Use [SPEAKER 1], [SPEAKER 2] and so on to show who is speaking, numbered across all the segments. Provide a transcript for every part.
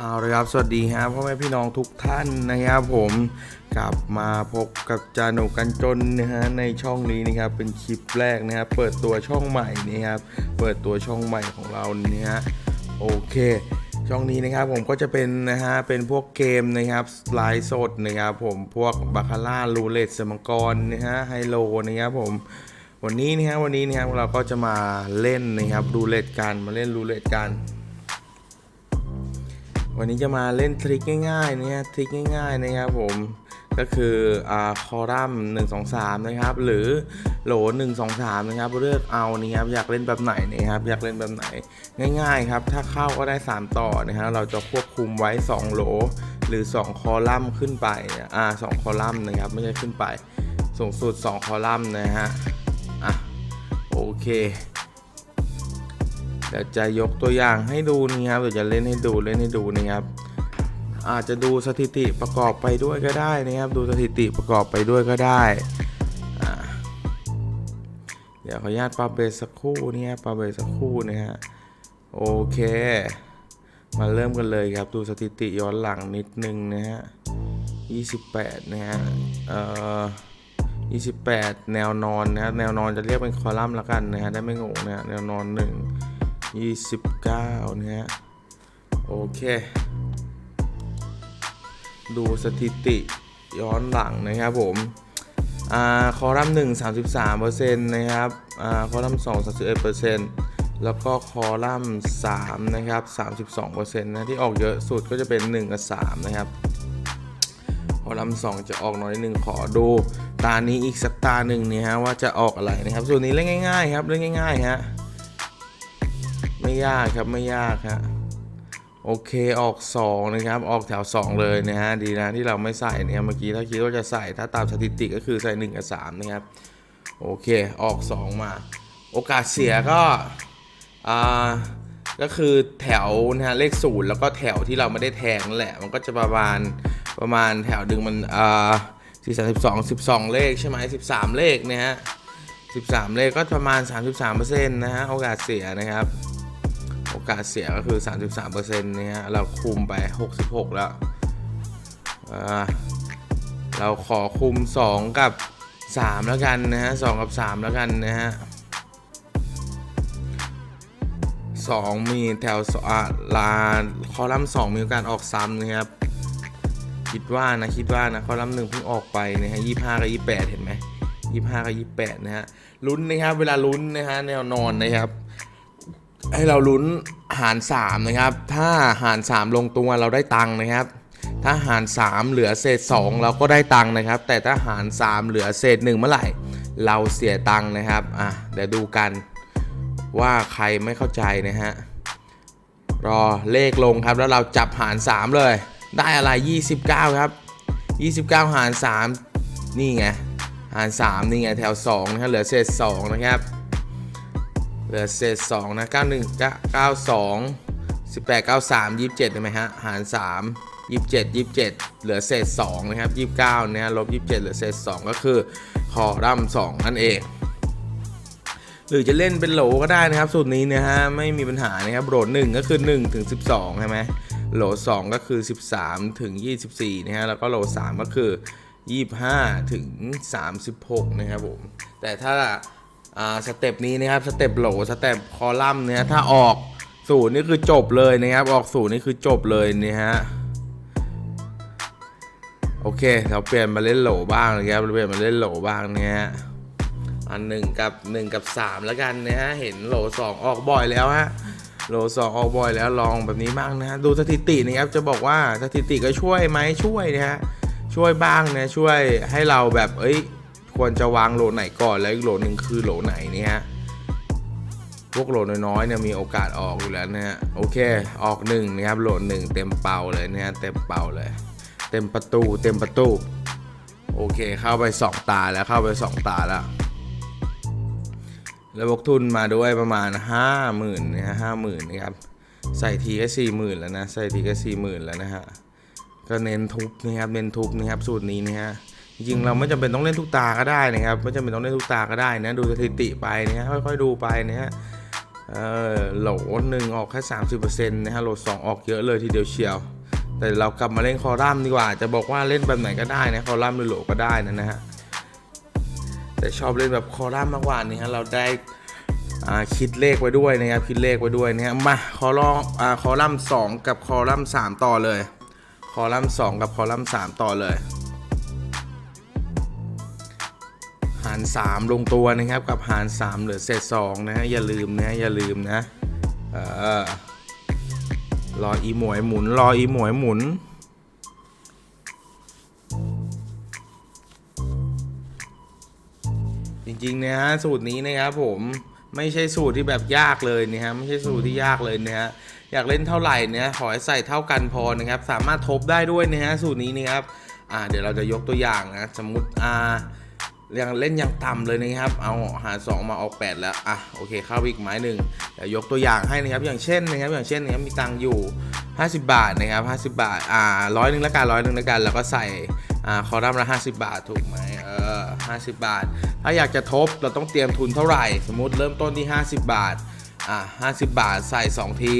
[SPEAKER 1] เอาเลยครับ สวัสดีครับพ่อแม่พี่น้องทุกท่านนะครับผมกลับมาพบกับจานูกันจนนะฮะในช่องนี้นะครับเป็นคลิปแรกนะครับเปิดตัวช่องใหม่นะครับเปิดตัวช่องใหม่ของเราเนี่ยฮะโอเค ช่องนี้นะครับผมก็จะเป็นนะฮะเป็นพวกเกมนะครับไลฟ์สดนะครับผมพวกบาคาร่ารูเล็ตสมกรนะฮะไฮโลนะครับผมวันนี้นะฮะวันนี้นะครับเราก็จะมาเล่นนะครับรูเล็ตกันมาเล่นรูเล็ตกัน วันนี้จะมาเล่นทริคง่ายๆเนี่ยทริคง่ายๆนะครับผมก็คืออ่าคอรัม1 2 3นะครับ หรือโหล1 2 3นะครับเลือกเอานี่ครับอยากเล่นแบบไหนนะครับ อยากเล่นแบบไหนง่ายๆครับ ถ้าเข้าก็ได้ 3 ต่อนะฮะเราจะควบคุมไว้ 2 โหล หรือ 2 คอลัมน์ขึ้นไปอ่าสองคอลัมน์นะครับไม่ใช่ขึ้นไปสูงสุด 2 คอลัมน์นะฮะอะโอเค เดี๋ยวจะยกตัวอย่างให้ดูนะครับเดี๋ยวจะเล่นให้ดูเล่นให้ดูนะครับ อาจจะดูสถิติประกอบไปด้วยก็ได้นะครับ ดูสถิติประกอบไปด้วยก็ได้ เดี๋ยวขออนุญาตปรับเบสสักครู่นี่ยปรับเบสสักครู่นะฮะโอเค มาเริ่มกันเลยครับดูสถิติย้อนหลังนิดนึงนะฮะ28นะฮะเอ่อ28 แนวนอนนะแนวนอนจะเรียกเป็นคอลัมน์ละกันนะฮะได้ไม่งงนะแนวนอน 1 29นะฮะโอเค ดูสถิติย้อนหลังนะครับผมอ่าคอลัมน์1 33%นต์นะครับอ่าคอลัมน์2 31%แล้วก็คอลัมน์3นะครับ32%นะที่ออกเยอะสุดก็จะเป็น1กับ3นะครับคอลัมน์2จะออกน้อยหนึ่งขอดูตานี้อีกสักตาหนึ่งเนี่ยฮะว่าจะออกอะไรนะครับ ส่วนนี้เล่นง่ายๆครับเล่นง่ายๆฮะ ไม่ยากครับไม่ยากฮะโอเคออก 2 นะครับ ออกแถว 2 เลยนะฮะดีนะที่เราไม่ใส่นะครับเมื่อกี้ถ้าคิดว่าจะใส่ถ้าตามสถิติก็คือใส่1กับ3นะครับโอเคออก 2 มา โอกาสเสียก็อ่าก็คือแถวนะฮะเลขศูนย์แล้วก็แถวที่เราไม่ได้แทงนั่นแหละ มันก็จะประมาณประมาณแถวดึงมันอ่าสี่สามสิบสองสิบสองเลขใช่ไหมสิบสามเลขนะฮะสิบสามเลขก็ประมาณสามสิบสามเปอร์เซ็นต์นะฮะโอกาสเสียนะครับ โอกาสเสียก็คือ 33%นะฮะเราคุมไป 66 แล้ว เราขอคุม 2 กับ 3 แล้วกันนะฮะ2กับ 3 แล้วกันนะฮะ2มีแถวสอ่าลาคอลัมน์2มีโอกาสออกซ้ำนะครับ คิดว่านะคิดว่านะคอลัมน์หนึ่งเพิ่งออกไปนะฮะ25กับ28เห็นไหม25กับ28นะฮะลุ้นนะครับเวลาลุ้นนะฮะแนวนอนนะครับ ให้เราลุ้นหาร 3 นะครับ ถ้าหาร 3 ลงตัวเราได้ตังค์นะครับ ถ้าหาร 3 เหลือเศษ 2 เราก็ได้ตังค์นะครับ แต่ถ้าหาร 3 เหลือเศษ 1 เมื่อไหร่ เราเสียตังค์นะครับอะเดี๋ยวดูกันว่าใครไม่เข้าใจนะฮะรอเลขลงครับแล้วเราจับหาร 3 เลย ได้อะไร 29 ครับ 29 หาร 3 นี่ไง หาร 3 นี่ไงแถว2นะครับเหลือเศษ 2 นะครับ เหลือเศษ2นะ91 92 18 93 27ได้ไหมฮะ หาร 3 27 27 เหลือเศษ2นะครับ 29นะฮะลบ 27 เหลือเศษ 2 ก็คือคอรัม2นั่นเอง หรือจะเล่นเป็นโหลก็ได้นะครับ สูตรนี้นะฮะ ไม่มีปัญหานะครับโหล1ก็คือ1ถึง12 ใช่ไหมโหล2ก็คือ 13 ถึง 24 นะฮะ แล้วก็โหล3ก็คือ 25 ถึง 36 นะครับผม แต่ถ้า อ่าสเต็ปนี้นะครับสเต็ปโหลสเต็ปคอลัมน์เนี่ยถ้าออกศูนย์นี่คือจบเลยนะครับ ออกศูนย์นี่คือจบเลยนี่ฮะโอเคเราเปลี่ยนมาเล่นโหลบ้างนะครับเราเปลี่ยนมาเล่นโหลบ้างเนี่ยอันหนึ่งกับหนึ่งกับสามแล้วกันนะฮะเห็นโหลสองออกบ่อยแล้วฮะโหลสองออกบ่อยแล้วลองแบบนี้บ้างนะฮะดูสถิตินะครับจะบอกว่าสถิติก็ช่วยไหมช่วยนะฮะช่วยบ้างนะช่วยให้เราแบบเอ้ย ควรจะวางโหลไหนก่อนแล้วอีกโหลหนึ่งคือโหลไหนเนี่ยฮะพวกโหลน้อยๆเนี่ยมีโอกาสออกอยู่แล้วนะฮะโอเค ออกหนึ่งนะครับโหลหนึ่งเต็มเป่าเลยนะฮะเต็มเป่าเลย เต็มประตูเต็มประตู โอเคเข้าไปสองตาแล้วเข้าไปสองตาแล้วแล้วบกทุนมาด้วยประมาณห้าหมื่นนะฮะห้าหมื่นนะครับใส่ทีก็สี่หมื่นแล้วนะใส่ทีก็สี่หมื่นแล้วนะฮะก็เน้นทุบนะครับเน้นทุบนะครับสูตรนี้นะฮะ จริงเราไม่จำเป็นต้องเล่นทุกตาก็ได้นะครับไม่จำเป็นต้องเล่นทุกตาก็ได้นะดูสถิติไปนะฮะค่อยๆดูไปนะฮะเออโหลหนึ่งออกแค่สามสิบเปอร์เซ็นต์นะฮะโหลสองออกเยอะเลยทีเดียวเชียว แต่เรากลับมาเล่นคอรัมน์ดีกว่า จะบอกว่าเล่นแบบไหนก็ได้นะคอรัมน์หรือโหลก็ได้นะนะฮะแต่ชอบเล่นแบบคอรัมน์มากกว่านี่ฮะเราได้คิดเลขไว้ด้วยนะครับคิดเลขไว้ด้วยนะฮะมาคอลออ่าคอลัมน์สองกับคอลัมน์สามต่อเลย คอลัมน์สองกับคอลัมน์สามต่อเลย หาร 3 ลงตัวนะครับกับหาร 3 เหลือเศษ2นะฮะอย่าลืมนะอย่าลืมนะเออรออีหมวยหมุนรออีหมวยหมุนจริงๆนะฮะสูตรนี้นะครับผมไม่ใช่สูตรที่แบบยากเลยนะฮะไม่ใช่สูตรที่ยากเลยนะฮะอยากเล่นเท่าไหร่เนี่ยขอให้ใส่เท่ากันพอนะครับ สามารถทบได้ด้วยนะฮะสูตรนี้นะครับอ่าเดี๋ยวเราจะยกตัวอย่างนะสมมุติอ่า ยังเล่นยังต่ำเลยนะครับ เอาหาร2มาออก 8 แล้ว อะ โอเค เข้าอีกไม้หนึ่งเดี๋ยวยกตัวอย่างให้นะครับ อย่างเช่นนะครับ อย่างเช่นนะครับมีตังค์อยู่ 50 บาทนะครับ 50 บาท อ่าร้อยหนึ่งละกันร้อยหนึ่งละกัน แล้วก็ใส่ อ่า คอรัมน์ละ 50 บาท ถูกไหมเออ50 บาท ถ้าอยากจะทบ เราต้องเตรียมทุนเท่าไหร่ สมมุติเริ่มต้นที่ 50 บาท อ่า50 บาท ใส่ 2 ที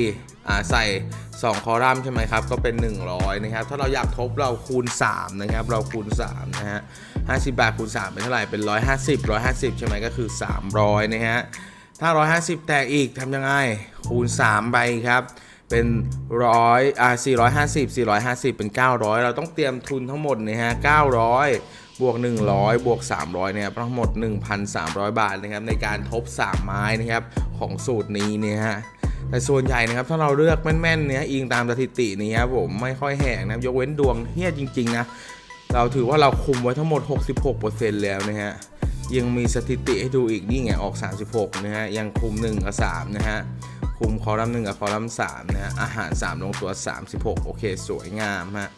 [SPEAKER 1] อ่า ใส่ 2 คอรัมน์ใช่ไหมครับ ก็เป็น 100 นะครับ ถ้าเราอยากทบเราคูณ 3 นะครับ เราคูณ 3 นะฮะ 50 บาทคูณ3เป็นเท่าไหร่เป็น 150 150 ใช่ไหมก็คือ 300 นะฮะ ถ้า 150 แตกอีกทำยังไง คูณ 3 ไปครับ เป็นร้อยอ่า450 450 เป็น 900 เราต้องเตรียมทุนทั้งหมดนะฮะ 900 บวก 100 บวก 300 เนี่ยทั้งหมด 1,300 บาทนะครับในการทบ 3 ไม้นะครับของสูตรนี้เนี่ยฮะแต่ส่วนใหญ่นะครับถ้าเราเลือกแม่นๆเนี่ยอิงตามสถิตินี้ครับผมไม่ค่อยแหกนะยกเว้นดวงเฮี้ยจริง ๆ นะ เราถือว่าเราคุมไว้ทั้งหมด 66%แล้วนะฮะ ยังมีสถิติให้ดูอีกนี่ไงออก 36 นะฮะ ยังคุม 1 กับ 3 นะฮะ คุมคอลัมน์ 1 กับคอลัมน์ 3 นะฮะ อาหาร 3 ลงตัว 36 โอเค สวยงามฮะ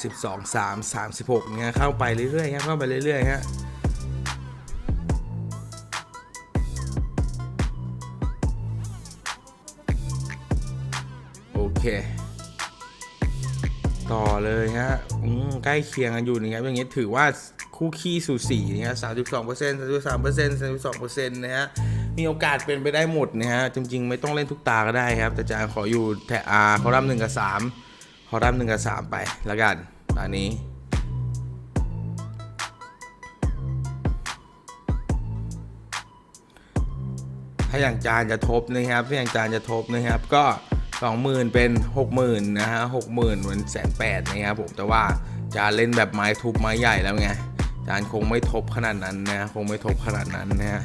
[SPEAKER 1] 12 3 36เนี่ยเข้าไปเรื่อยๆครับเข้าไปเรื่อยๆฮะโอเค ต่อเลยฮะอืมใกล้เคียงกันอยู่นะครับอย่างนี้ยถือว่าคู่ขี้สูสีนะฮะสามสิบสองเปอร์เซ็นต์สามสิบสามเปอร์เซ็นต์สามสิบสองเปอร์เซ็นต์นะฮะ มีโอกาสเป็นไปได้หมดนะฮะ จริง ๆ ไม่ต้องเล่นทุกตาก็ได้ครับ แต่อาจารย์ขออยู่แถอาคอรัมน์หนึ่งกับสามคอรัมน์หนึ่งกับสามไปแล้วกันตอนนี้ถ้าอย่างจานจะทบนะครับถ้าอย่างจานจะทบนะครับก็ สองหมื่นเป็นหกหมื่นนะฮะหกหมื่นเหมือนแสนแปดนะครับผม แต่ว่าจานเล่นแบบไม้ทุบไม้ใหญ่แล้วไงจานคงไม่ทบขนาดนั้นนะ คงไม่ทบขนาดนั้นนะฮะ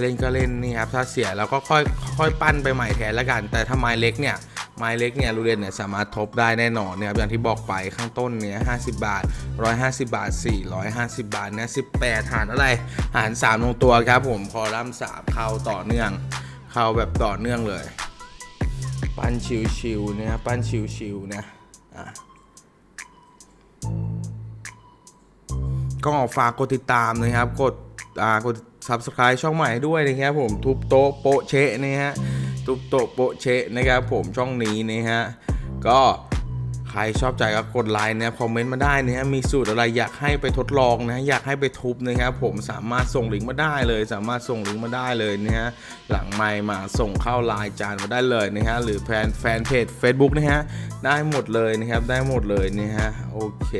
[SPEAKER 1] เล่นก็เล่นนี่ครับ ถ้าเสียเราก็ค่อยค่อยปั้นไปใหม่แทนแล้วกัน แต่ถ้าไม้เล็กเนี่ยไม้เล็กเนี่ยรูเรนเนี่ยสามารถทบได้แน่นอนนะครับอย่างที่บอกไปข้างต้นเนี่ย50 บาท 150 บาท 450 บาทเนี่ย18 หารอะไร หาร 3 ลงตัวครับผมคอลัมน์3เข้าต่อเนื่อง เข้าแบบต่อเนื่องเลย ปั้นชิวๆเนี่ยปั้นชิวๆนะอะก็ฝากกดติดตามนะครับกดอ่ากด subscribe ช่องใหม่ด้วยนะครับผมทุบโต๊ะโปะเชะนะฮะทุบโต๊ะโปะเชะนะครับผมช่องนี้นะฮะก็ รชอบใจก็กดไลค์นะคอมเมนต์มาได้นะฮะมีสูตรอะไรอยากให้ไปทดลองนะอยากให้ไปทุบนะครับผมสามารถส่งลิงก์มาได้เลย สามารถส่งลิงก์มาได้เลยนะฮะหลังไมค์มาส่งเข้าไลน์จานมาได้เลยนะฮะหรือแฟนแฟนเพจ Facebook นะฮะได้หมดเลยนะครับได้หมดเลยนะฮะโอเค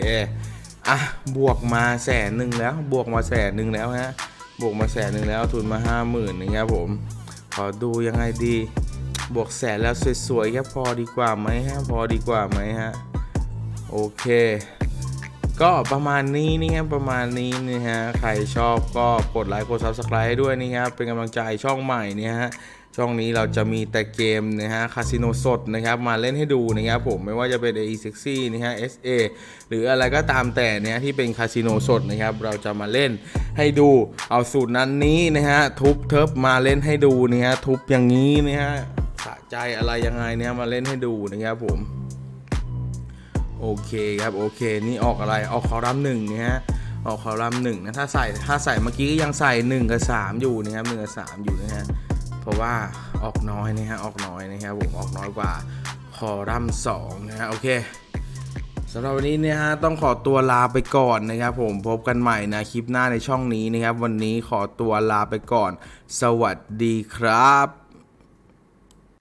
[SPEAKER 1] อะบวกมาแสนหนึ่งแล้วบวกมาแสนหนึ่งแล้วฮะบวกมาแสนหนึ่งแล้วทุนมาห้าหมื่นนะครับผมขอดูยังไงดี บวกแสนแล้วสวยๆแค่พอดีกว่าไหมฮะพอดีกว่าไหมฮะโอเค ก็ประมาณนี้นี่ครับประมาณนี้นี่ฮะใครชอบก็กดไลค์กด subscribe ให้ด้วยนี่ครับเป็นกำลังใจช่องใหม่เนี่ยฮะช่องนี้เราจะมีแต่เกมนะฮะคาสิโนสดนะครับมาเล่นให้ดูนะครับผมไม่ว่าจะเป็น AE Sexy นะฮะ SA หรืออะไรก็ตามแต่เนี่ยที่เป็นคาสิโนสดนะครับเราจะมาเล่นให้ดูเอาสูตรนั้นนี้นะฮะทุบเทิบมาเล่นให้ดูนะฮะทุบอย่างนี้นะฮะ ใจอะไรยังไงเนี่ยมาเล่นให้ดูนะครับผม โอเคครับโอเค นี่ออกอะไรออกคอลัมน์หนึ่งนะฮะออกคอลัมน์หนึ่งนะถ้าใส่ถ้าใส่เมื่อกี้ก็ยังใส่หนึ่งกับสามอยู่นะครับหนึ่งกับสามอยู่นะฮะเพราะว่าออกน้อยนะฮะออกน้อยนะครับผมออกน้อยกว่าคอลัมน์สองนะฮะโอเคสำหรับวันนี้เนี่ยฮะต้องขอตัวลาไปก่อนนะครับผมพบกันใหม่นะคลิปหน้าในช่องนี้นะครับ วันนี้ขอตัวลาไปก่อน สวัสดีครับ